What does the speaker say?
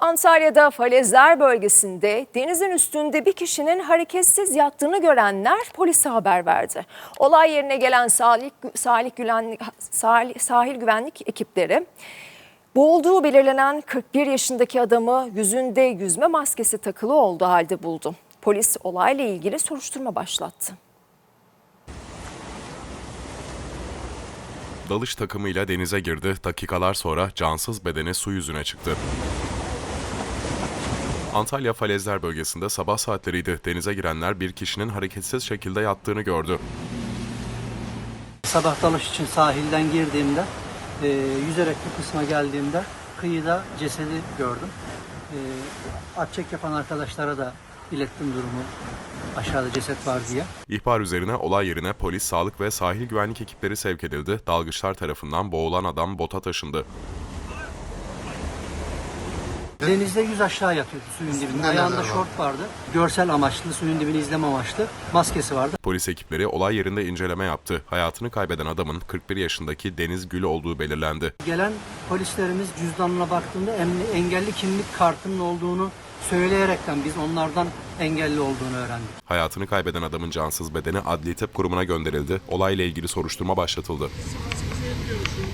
Antalya'da falezler bölgesinde denizin üstünde bir kişinin hareketsiz yattığını görenler polise haber verdi. Olay yerine gelen sahil, sahil, güvenlik, sahil, sahil güvenlik ekipleri boğulduğu belirlenen 41 yaşındaki adamı yüzünde yüzme maskesi takılı olduğu halde buldu. Polis olayla ilgili soruşturma başlattı. Dalış takımıyla denize girdi. Dakikalar sonra cansız bedeni su yüzüne çıktı. Antalya Falezler bölgesinde sabah saatleriydi. Denize girenler bir kişinin hareketsiz şekilde yattığını gördü. Sabah dalış için sahilden girdiğimde, e, yüzerek bu kısma geldiğimde kıyıda cesedi gördüm. E, atçek yapan arkadaşlara da ilettim durumu. Aşağıda ceset var diye. İhbar üzerine olay yerine polis, sağlık ve sahil güvenlik ekipleri sevk edildi. Dalgıçlar tarafından boğulan adam bota taşındı. Denizde yüz aşağı yatıyordu suyun dibinde. Ayağında şort vardı. Görsel amaçlı, suyun dibini izleme amaçlı. Maskesi vardı. Polis ekipleri olay yerinde inceleme yaptı. Hayatını kaybeden adamın 41 yaşındaki Deniz Gül olduğu belirlendi. Gelen polislerimiz cüzdanına baktığında engelli kimlik kartının olduğunu söyleyerekten biz onlardan engelli olduğunu öğrendik. Hayatını kaybeden adamın cansız bedeni adli tıp kurumuna gönderildi. Olayla ilgili soruşturma başlatıldı.